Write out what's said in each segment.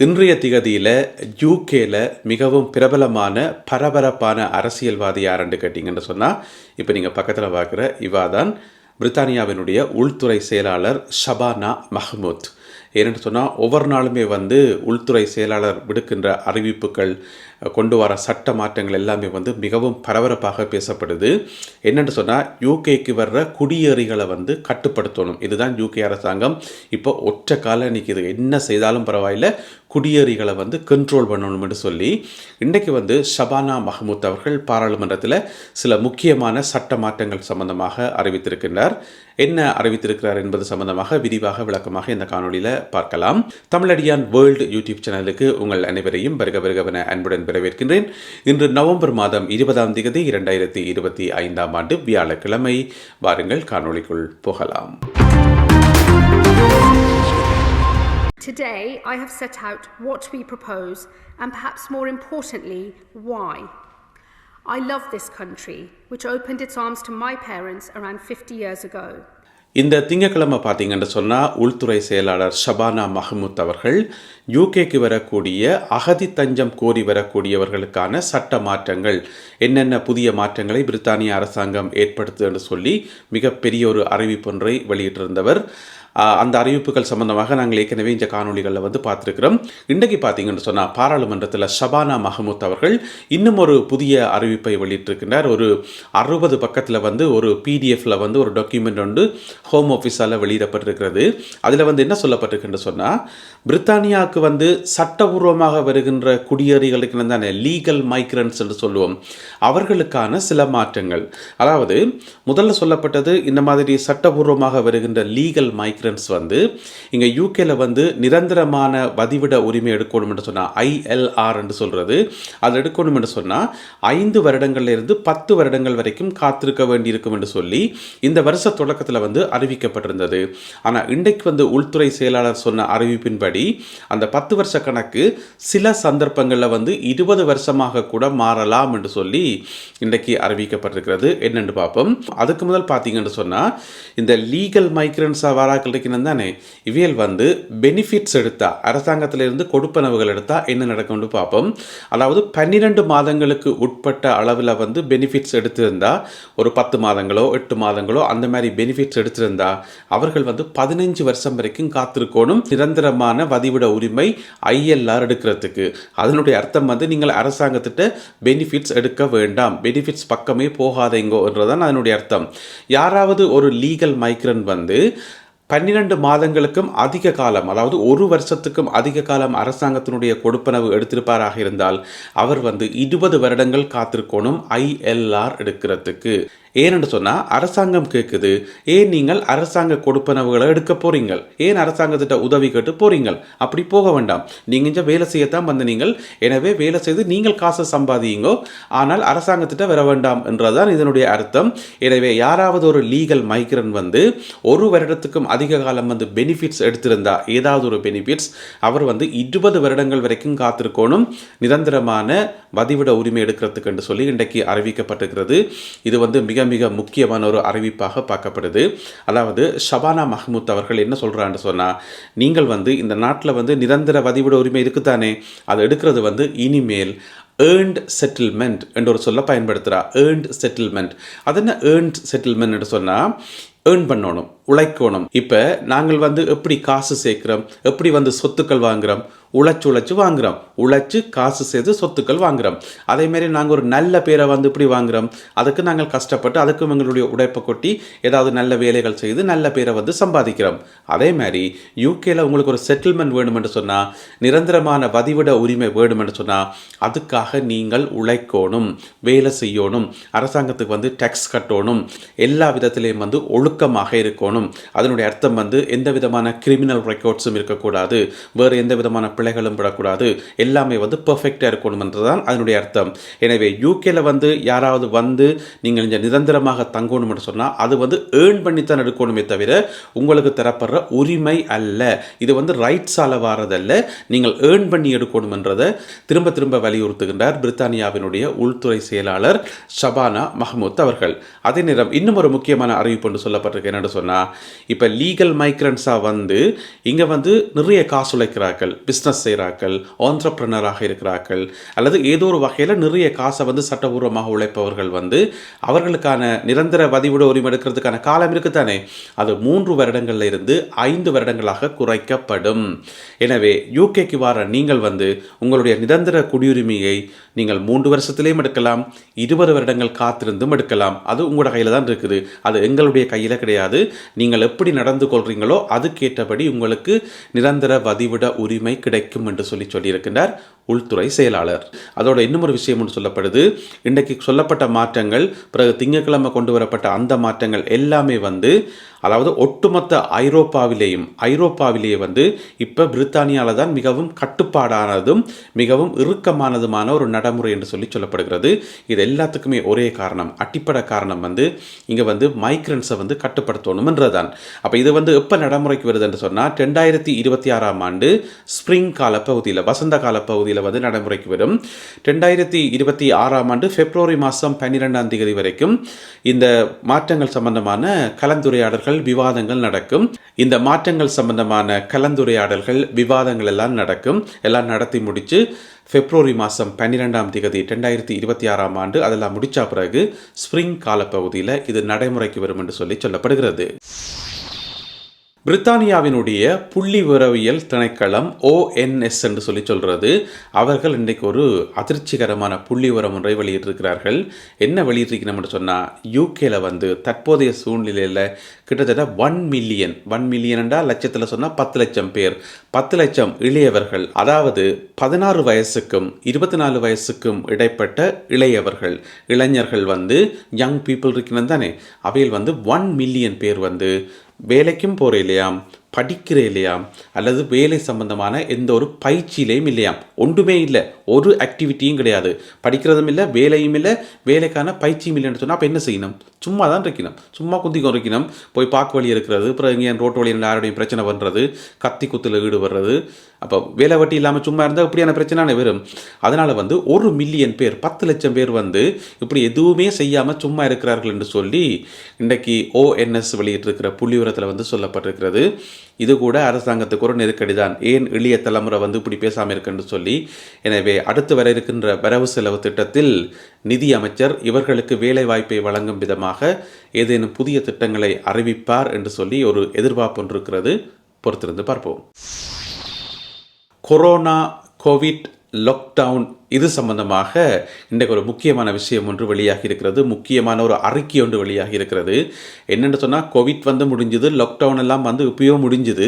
இன்றைய திகதியில் யூகேல மிகவும் பிரபலமான பரபரப்பான அரசியல்வாதி யாருன்னு கேட்டிங்கன்னு சொன்னால் இப்போ நீங்கள் பக்கத்தில் பார்க்குற இவா தான் பிரித்தானியாவினுடைய உள்துறை செயலாளர் ஷபானா மஹ்மூத். ஏனென்று சொன்னால் ஒவ்வொரு நாளுமே வந்து உள்துறை செயலாளர் விடுக்கின்ற அறிவிப்புகள் கொண்டு வர சட்ட மாற்றங்கள் எல்லாமே வந்து மிகவும் பரபரப்பாக பேசப்படுது. என்னென்னு சொன்னால் யூகேக்கு வர்ற குடியேறிகளை வந்து கட்டுப்படுத்தணும். இதுதான் யூகே அரசாங்கம். இப்போ ஒற்றை கால நிற்கிது என்ன செய்தாலும் பரவாயில்ல. குடியேறிகளை வந்து கண்ட்ரோல் பண்ணணும்னு சொல்லி இன்றைக்கு வந்து ஷபானா மஹமூத் அவர்கள் பாராளுமன்றத்தில் சில முக்கியமான சட்ட மாற்றங்கள் சம்பந்தமாக அறிவித்திருக்கின்றார். என்ன அறிவித்திருக்கிறார் என்பது சம்பந்தமாக விரிவாக விளக்கமாக இந்த காணொலியில் பார்க்கலாம். தமிழடியான் வேர்ல்டு யூடியூப் சேனலுக்கு உங்கள் அனைவரையும் வருக வருகவன அன்புடன் வரவேற்கின்றேன் இன்று நவம்பர் மாதம் இருபதாம் தேதி இரண்டாயிரத்தி இருபத்தி ஐந்தாம் ஆண்டு வியாழக்கிழமை வாருங்கள் காணொளிக்குள் போகலாம் Today, I have set out what we propose and perhaps more importantly, why. I love this country, which opened its arms to my parents around 50 years ago. இந்த திங்கட்கிழமை பார்த்தீங்கன்னு சொன்னால் உள்துறை செயலாளர் ஷபானா மஹமூத் அவர்கள் யூகேக்கு வரக்கூடிய அகதி தஞ்சம் கோரி வரக்கூடியவர்களுக்கான சட்ட மாற்றங்கள். என்னென்ன புதிய மாற்றங்களை பிரித்தானிய அரசாங்கம் ஏற்படுத்துன்னு சொல்லி மிகப்பெரிய ஒரு அறிவிப்பொன்றை வெளியிட்டிருந்தவர். அந்த அறிவிப்புகள் சம்பந்தமாக நாங்கள் ஏற்கனவே இந்த காணொலிகளில் வந்து பார்த்துருக்கிறோம். இன்றைக்கு பார்த்தீங்கன்னு சொன்னால் பாராளுமன்றத்தில் ஷபானா மஹமூத் அவர்கள் இன்னும் ஒரு புதிய அறிவிப்பை வெளியிட்டிருக்கின்றார். ஒரு அறுபது பக்கத்தில் வந்து ஒரு பிடிஎஃப்ல வந்து ஒரு டாக்குமெண்ட் வந்து ஹோம் ஆஃபீஸால் வெளியிடப்பட்டிருக்கிறது. அதில் வந்து என்ன சொல்லப்பட்டிருக்குன்னு சொன்னால் பிரித்தானியாவுக்கு வந்து சட்டபூர்வமாக வருகின்ற குடியேறிகளுக்கு தானே லீகல் மைக்ரன்ஸ் என்று சொல்லுவோம். அவர்களுக்கான சில மாற்றங்கள். அதாவது முதல்ல சொல்லப்பட்டது இந்த மாதிரி சட்டபூர்வமாக வருகின்ற லீகல் மைக்ரன்ஸ் வந்து இங்கே யூகேல வந்து நிரந்தரமான வதிவிட உரிமை எடுக்கணும் என்று சொன்னால் ஐஎல்ஆர் என்று சொல்கிறது அது எடுக்கணும் என்று சொன்னால் ஐந்து வருடங்கள்லேருந்து பத்து வருடங்கள் வரைக்கும் காத்திருக்க வேண்டியிருக்கும் என்று சொல்லி இந்த வருஷ தொடக்கத்தில் வந்து அறிவிக்கப்பட்டிருந்தது. ஆனால் இன்றைக்கு வந்து உள்துறை செயலாளர் சொன்ன அறிவிப்பின்படி அந்த பத்து வருஷ கணக்கு சில சந்தர்ப்பங்களில் வந்து இருபது வருஷமாக கூட மாறலாம் என்று சொல்லி இன்றைக்கு அறிவிக்கப்பட்டிருக்கிறது. என்னென்று பார்ப்போம். அதுக்கு முதல் பார்த்தீங்கன்னு சொன்னால் இந்த லீகல் மைக்ரன்ஸாக வாராக்கள் இருக்கணும் தானே இவியல் வந்து பெனிஃபிட்ஸ் எடுத்தா அரசாங்கத்திலிருந்து கொடுப்பனவுகள் எடுத்தா என்ன நடக்கும்னு பார்ப்போம். அதாவது பன்னிரெண்டு மாதங்களுக்கு உட்பட்ட அளவில் வந்து பெனிஃபிட்ஸ் எடுத்திருந்தா ஒரு பத்து மாதங்களோ எட்டு மாதங்களோ அந்த மாதிரி பெனிஃபிட்ஸ் எடுத்திருந்தா அவர்கள் வந்து பதினஞ்சு வருஷம் வரைக்கும் காத்திருக்கணும். நிரந்தரமான வதிவிட உரிமை ஐஎல்ஆர் எடுக்கிறதுக்கு. அதனுடைய அர்த்தம் வந்து நீங்கள் அரசாங்கத்திட்ட பெனிஃபிட்ஸ் எடுக்க வேண்டாம். பெனிஃபிட்ஸ் பக்கமே போகாதீங்கன்றதான் அதனுடைய அர்த்தம். யாராவது ஒரு லீகல் மைக்ரன் வந்து பன்னிரண்டு மாதங்களுக்கும் அதிக காலம் அதாவது ஒரு வருஷத்துக்கும் அதிக காலம் அரசாங்கத்தினுடைய கொடுப்பனவு எடுத்திருப்பாராக இருந்தால் அவர் வந்து இருபது வருடங்கள் காத்திருக்கணும் ஐஎல்ஆர் எடுக்கிறதுக்கு. ஏன்னு சொன்னால் அரசாங்கம் கேட்குது ஏன் நீங்கள் அரசாங்க கொடுப்பனவுகளை எடுக்க போறீங்க ஏன் அரசாங்கத்திட்ட உதவி கேட்டு போறீங்க அப்படி போக வேண்டாம். நீங்கள் இங்கே வேலை செய்யத்தான் வந்து நீங்கள். எனவே வேலை செய்து நீங்கள் காசை சம்பாதியுங்கோ. ஆனால் அரசாங்கத்திட்ட வர வேண்டாம் என்றதான் இதனுடைய அர்த்தம். எனவே யாராவது ஒரு லீகல் மைக்ரன் வந்து ஒரு வருடத்துக்கும் அதிக காலம் வந்து பெனிஃபிட்ஸ் எடுத்திருந்தா ஏதாவது ஒரு பெனிஃபிட்ஸ் அவர் வந்து இருபது வருடங்கள் வரைக்கும் காத்திருக்கணும். நிரந்தரமான வதிவிட உரிமை எடுக்கிறதுக்கு என்று சொல்லி இன்றைக்கு அறிவிக்கப்பட்டிருக்கிறது. இது வந்து மிக மிக முக்கியமான ஒரு அறிவிப்பாக பார்க்கப்படுது. அதாவது ஷபானா மஹ்மூத் அவர்கள் என்ன சொல்கிறான்னு சொன்னால் நீங்கள் வந்து இந்த நாட்டில் வந்து நிரந்தர வதிவிட உரிமை இருக்குதானே? அது எடுக்கிறது வந்து இனிமேல் ஏர்ன்ட் செட்டில்மெண்ட் என்ற ஒரு சொல்ல பயன்படுத்துகிறா ஏர்ன்ட் செட்டில்மெண்ட் அது என்ன ஏர்ன்ட் செட்டில்மெண்ட் சொன்னால் ஏர்ன் பண்ணணும். உழைக்கணும். இப்போ நாங்கள் வந்து எப்படி காசு சேர்க்குறோம்? எப்படி வந்து சொத்துக்கள் வாங்குறோம்? உழைச்சு உழைச்சி வாங்குறோம். உழைச்சு காசு சேர்த்து சொத்துக்கள் வாங்குறோம். அதேமாரி நாங்கள் ஒரு நல்ல பேரை வந்து இப்படி வாங்குறோம். அதுக்கு நாங்கள் கஷ்டப்பட்டு அதுக்கும் எங்களுடைய உடைப்பை கொட்டி ஏதாவது நல்ல வேலைகள் செய்து நல்ல பேரை வந்து சம்பாதிக்கிறோம். அதே மாதிரி யூகேல உங்களுக்கு ஒரு செட்டில்மெண்ட் வேணுமென்று சொன்னால் நிரந்தரமான வதிவிட உரிமை வேணுமென்று சொன்னால் அதுக்காக நீங்கள் உழைக்கணும் வேலை செய்யணும் அரசாங்கத்துக்கு வந்து டேக்ஸ் கட்டணும். எல்லா விதத்திலையும் வந்து ஒழுக்கமாக இருக்கணும். அதனுடைய அர்த்தம் வந்து எந்த விதமான கிரிமினல் ரெக்கார்ட்ஸும் இருக்கக்கூடாது வேறு எந்த விதமான பிழைகளும் விடக்கூடாது. எல்லாமே வந்து பெர்ஃபெக்டாக இருக்கணும்ன்றதுதான் அதனுடைய அர்த்தம். எனவே யூகேல வந்து யாராவது வந்து நீங்கள் இங்கே நிரந்தரமாக தங்கணும்னு சொன்னால் அது வந்து ஏர்ன் பண்ணித்தான் எடுக்கணுமே தவிர உங்களுக்கு தரப்படுற உரிமை அல்ல. இது வந்து ரைட்ஸால் வாரதல்ல. நீங்கள் ஏர்ன் பண்ணி எடுக்கணும்ன்றதை திரும்ப திரும்ப வலியுறுத்துகின்றார் பிரித்தானியாவினுடைய உள்துறை செயலாளர் ஷபானா மஹமூத் அவர்கள். அதே நேரம் இன்னும் ஒரு முக்கியமான அறிவிப்பு என்று சொல்லப்பட்டிருக்கு. என்னென்னு சொன்னால் இப்போ லீகல் மைக்ரன்ஸாக வந்து இங்கே வந்து நிறைய காசு உழைக்கிறார்கள். பிஸ்னஸ் செய்கிறார்கள் ஆண்டர்ப்ரனராக இருக்கிறார்கள். அல்லது ஏதோ ஒரு வகையில் நிறைய காசை வந்து சட்டபூர்வமாக உழைப்பவர்கள் வந்து அவர்களுக்கான நிரந்தர வதிவிட உரிமை எடுக்கிறதுக்கான காலம் இருக்குதானே? அது மூன்று வருடங்களில் இருந்து ஐந்து வருடங்களாக குறைக்கப்படும். எனவே யூகேக்கு வர நீங்கள் வந்து உங்களுடைய நிரந்தர குடியுரிமையை நீங்கள் மூன்று வருஷத்திலேயும் எடுக்கலாம் இருபது வருடங்கள் காத்திருந்தும் எடுக்கலாம். அது உங்களோட கையில் தான் இருக்குது. அது எங்களுடைய கையில் கிடையாது. நீங்கள் எப்படி நடந்து கொள்கிறீங்களோ அதுக்கேற்றபடி உங்களுக்கு நிரந்தர வதிவிட உரிமை கிடைக்கும் என்று சொல்லி சொல்லியிருக்கின்றார் உள்துறை செயலாளர். அதோட இன்னும் ஒரு விஷயம் ஒன்று சொல்லப்படுது. இன்றைக்கு சொல்லப்பட்ட மாற்றங்கள் பிறகு திங்கட்கிழமை கொண்டு வரப்பட்ட அந்த மாற்றங்கள் எல்லாமே வந்து அதாவது ஒட்டுமொத்த ஐரோப்பாவிலேயும் ஐரோப்பாவிலேயே வந்து இப்போ பிரித்தானியாவில் தான் மிகவும் கட்டுப்பாடானதும் மிகவும் இறுக்கமானதுமான ஒரு நடைமுறை என்று சொல்லி சொல்லப்படுகிறது. இது எல்லாத்துக்குமே ஒரே காரணம் அடிப்படை காரணம் வந்து இங்கே வந்து மைக்ரன்ஸை வந்து தான் அப்போ இது வந்து எப்போ நடைமுறைக்கு வருதுன்னு சொன்னால் ரெண்டாயிரத்தி இருபத்தி ஆறாம் ஆண்டு ஸ்ப்ரிங் கால பகுதியில் வசந்த கால பகுதியில் வந்து நடைமுறைக்கு வரும். ரெண்டாயிரத்தி இருபத்தி ஆறாம் ஆண்டு பிப்ரவரி மாதம் பன்னிரெண்டாம் தேதி வரைக்கும் இந்த மாற்றங்கள் சம்பந்தமான கலந்துரையாடல்கள் விவாதங்கள் நடக்கும். இந்த மாற்றங்கள் சம்பந்தமான கலந்துரையாடல்கள் விவாதங்கள் எல்லாம் நடக்கும். எல்லாம் நடத்தி முடித்து பிப்ரவரி மாதம் பன்னிரெண்டாம் தேதி ரெண்டாயிரத்தி இருபத்தி ஆறாம் ஆண்டு அதெல்லாம் முடிச்ச பிறகு ஸ்ப்ரிங் காலப்பகுதியில் இது நடைமுறைக்கு வரும் என்று சொல்லி சொல்லப்படுகிறது. பிரித்தானியாவினுடைய புள்ளி உறவியல் திணைக்களம் ஓஎன்எஸ் என்று சொல்லி சொல்கிறது அவர்கள் இன்றைக்கு ஒரு அதிர்ச்சிகரமான புள்ளி உரம் ஒன்றை வெளியிட்டிருக்கிறார்கள். என்ன வெளியிட்டிருக்கணும்னு சொன்னால் யூகேல வந்து தற்போதைய சூழ்நிலையில் கிட்டத்தட்ட ஒன் மில்லியன் ஒன் மில்லியன்டா லட்சத்தில் சொன்னால் பத்து லட்சம் பேர். பத்து லட்சம் இளையவர்கள் அதாவது பதினாறு வயசுக்கும் இருபத்தி நாலு வயசுக்கும் இடைப்பட்ட இளையவர்கள் இளைஞர்கள் வந்து யங் பீப்புள் இருக்கணும் தானே. அவையில் வந்து ஒன் மில்லியன் பேர் வந்து வேலைக்கும் போகிற இல்லையாம் படிக்கிற இல்லையாம் அல்லது வேலை சம்பந்தமான எந்த ஒரு பயிற்சியிலையும் இல்லையாம். ஒன்றுமே இல்லை. ஒரு ஆக்டிவிட்டியும் கிடையாது. படிக்கிறதும் இல்லை வேலையும் இல்லை வேலைக்கான பயிற்சியும் இல்லைன்னு சொன்னால் அப்போ என்ன செய்யணும்? சும்மா தான் இருக்கணும். சும்மா குந்தி குறைக்கணும் போய் பார்க்க வழி இருக்கிறது அப்புறம் இங்கே ரோட்டு வழியில் யாருடைய பிரச்சனை பண்ணுறது கத்தி குத்தில் ஈடுபடுறது அப்போ வேலை வட்டி இல்லாமல் சும்மா இருந்தால் இப்படியான பிரச்சனை வரும் அதனால் வந்து ஒரு மில்லியன் பேர் பத்து லட்சம் பேர் வந்து இப்படி எதுவுமே செய்யாமல் சும்மா இருக்கிறார்கள் என்று சொல்லி இன்றைக்கு ஓஎன்எஸ் வெளியிட்டிருக்கிற புள்ளிவிவரத்தில் வந்து சொல்லப்பட்டிருக்கிறது. இது கூட அரசாங்கத்துக்கு ஒரு நெருக்கடி தான். ஏன் எளிய தலைமுறை வந்து இப்படி பேசாமல் இருக்குன்னு சொல்லி. எனவே அடுத்து வர இருக்கின்ற வரவு செலவு திட்டத்தில் நிதி அமைச்சர் இவர்களுக்கு வேலை வாய்ப்பை வழங்கும் விதமாக ஏதேனும் புதிய திட்டங்களை அறிவிப்பார் என்று சொல்லி ஒரு எதிர்பார்ப்பு ஒன்று இருக்கிறது. பொறுத்திருந்து பார்ப்போம். கொரோனா கோவிட் லாக்டவுன் இது சம்பந்தமாக இன்றைக்கு ஒரு முக்கியமான விஷயம் ஒன்று வெளியாகி இருக்கிறது முக்கியமான ஒரு அறிக்கை ஒன்று வெளியாகி இருக்கிறது. என்னென்னு சொன்னால் கோவிட் வந்து முடிஞ்சுது லாக்டவுன் எல்லாம் வந்து இப்பயோ முடிஞ்சுது.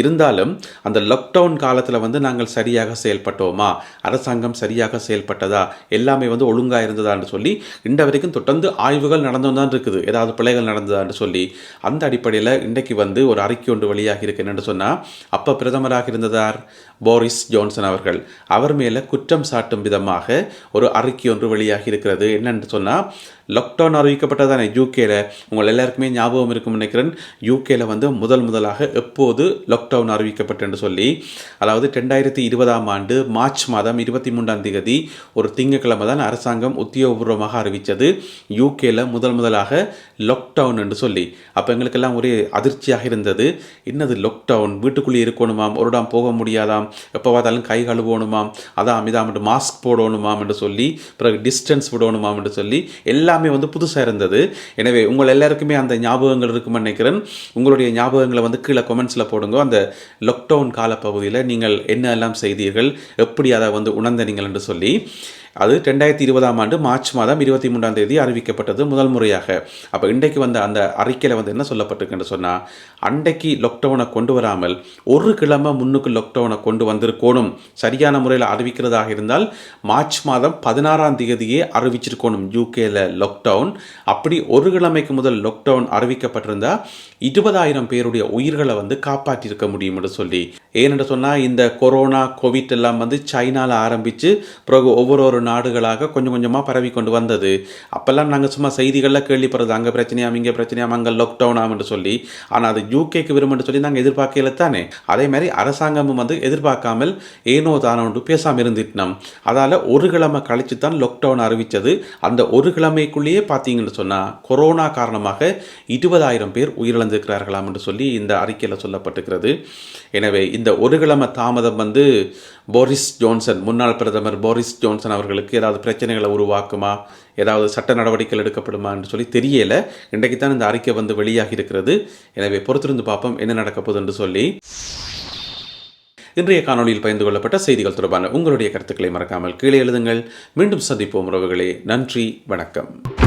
இருந்தாலும் அந்த லாக்டவுன் காலத்தில் வந்து நாங்கள் சரியாக செயல்பட்டோமா? அரசாங்கம் சரியாக செயல்பட்டதா? எல்லாமே வந்து ஒழுங்காக இருந்ததான்னு சொல்லி இன்ற வரைக்கும் தொடர்ந்து ஆய்வுகள் நடந்து தான் இருக்குது. ஏதாவது பிழைகள் நடந்ததான்னு சொல்லி அந்த அடிப்படையில் இன்றைக்கு வந்து ஒரு அறிக்கை ஒன்று வெளியாகி இருக்கு. என்னென்னு சொன்னால் அப்போ பிரதமராக இருந்ததார் போரிஸ் ஜான்சன் அவர்கள். அவர் மேலே குற்றம் சாட்டும் விதமாக ஒரு அறிக்கை ஒன்று வெளியாகி இருக்கிறது. என்னென்று சொன்னால் லாக்டவுன் அறிவிக்கப்பட்டதானே? யூகேல உங்கள் எல்லாருக்குமே ஞாபகம் இருக்கும் நினைக்கிறேன். யூகேல வந்து முதல் முதலாக எப்போது லாக்டவுன் அறிவிக்கப்பட்டென்று சொல்லி அதாவது ரெண்டாயிரத்தி இருபதாம் ஆண்டு மார்ச் மாதம் இருபத்தி மூன்றாம் தேதி ஒரு திங்கக்கிழமை தான் அரசாங்கம் உத்தியோகபூர்வமாக அறிவித்தது. யூகேல முதல் முதலாக லாக்டவுன் என்று சொல்லி. அப்போ எங்களுக்கெல்லாம் ஒரே அதிர்ச்சியாக இருந்தது. என்னது லாக்டவுன் வீட்டுக்குள்ளே இருக்கணுமாம்? ஒரு இடம் போக முடியாதாம்? எப்போ பார்த்தாலும் கை கழுவணுமாம்? அதாம் இதாம் மாஸ்க் போடணுமாம் என்று சொல்லி பிறகு டிஸ்டன்ஸ் விடணுமாம் என்று சொல்லி எல்லாம் எல்லாமே வந்து புதுசாக இருந்தது. எனவே உங்கள் எல்லாருக்குமே அந்த ஞாபகங்கள் இருக்குமென்னு நினைக்கிறேன். உங்களுடைய ஞாபகங்களை வந்து கீழே கொமெண்ட்ஸில் போடுங்க. அந்த லாக்டவுன் காலப்பகுதியில் நீங்கள் என்ன எல்லாம் செய்தீர்கள்? எப்படி அதை வந்து உணர்ந்தனீங்கள் என்று சொல்லி. அது ரெண்டாயிரத்தி இருபதாம் ஆண்டு மார்ச் மாதம் இருபத்தி மூன்றாம் தேதி அறிவிக்கப்பட்டது முதல் முறையாக. அப்போ இன்றைக்கு வந்த அந்த அறிக்கையில் வந்து என்ன சொல்லப்பட்டிருக்குன்னு சொன்னால் அன்றைக்கு லாக்டவுனை கொண்டு வராமல் ஒரு கிழமை முன்னுக்கு லாக்டவுனை கொண்டு வந்திருக்கணும். சரியான முறையில் அறிவிக்கிறதாக இருந்தால் மார்ச் மாதம் பதினாறாம் தேதியே அறிவிச்சிருக்கணும் யூகேல லாக்டவுன் அப்படி ஒரு கிழமைக்கு முதல் லாக்டவுன் அறிவிக்கப்பட்டிருந்தால் இருபதாயிரம் பேருடைய உயிர்களை வந்து காப்பாற்றியிருக்க முடியும் என்று சொல்லி. ஏனென்று சொன்னால் இந்த கொரோனா கோவிட் எல்லாம் வந்து சைனாவில் ஆரம்பித்து பிறகு ஒவ்வொரு ஒரு ஒவ்வொரு நாடுகளாக கொஞ்சம் கொஞ்சமாக பரவி கொண்டு வந்தது. அப்போல்லாம் நாங்கள் சும்மா செய்திகளில் கேள்விப்படுறது அங்கே பிரச்சனையாம் இங்கே பிரச்சனையாம் அங்கே லாக்டவுன் ஆகும்னு சொல்லி ஆனால் அது யூகேக்கு வரும்னு சொல்லி நாங்கள் எதிர்பார்க்கல தானே. அதே மாதிரி அரசாங்கமும் வந்து எதிர்பார்க்காமல் ஏனோ தானோண்டு பேசாமல் இருந்துட்டோம் அதால் ஒரு கிழமை கழிச்சு தான் லாக்டவுன் அறிவித்தது அந்த ஒரு கிழமைக்குள்ளேயே பார்த்தீங்கன்னு சொன்னால் கொரோனா காரணமாக இருபதாயிரம் பேர் உயிரிழந்திருக்கிறார்களாம் என்று சொல்லி இந்த அறிக்கையில் சொல்லப்பட்டிருக்கிறது. எனவே இந்த ஒரு கிழமை தாமதம் வந்து போரிஸ் ஜோன்சன் முன்னாள் பிரதமர் போரிஸ் ஜோன்சன் அவர்களுக்கு ஏதாவது பிரச்சனைகளை உருவாக்குமா? ஏதாவது சட்ட நடவடிக்கைகள் எடுக்கப்படுமா என்று சொல்லி தெரியல. இன்றைக்கு தான் இந்த அறிக்கை வந்து வெளியாகி இருக்கிறது. எனவே பொறுத்திருந்து பார்ப்போம் என்ன நடக்க போகுது என்று சொல்லி. இன்றைய காணொளியில் பகிர்ந்து கொள்ளப்பட்ட செய்திகள் தொடர்பான உங்களுடைய கருத்துக்களை மறக்காமல் கீழே எழுதுங்கள். மீண்டும் சந்திப்போம் உறவுகளே. நன்றி வணக்கம்.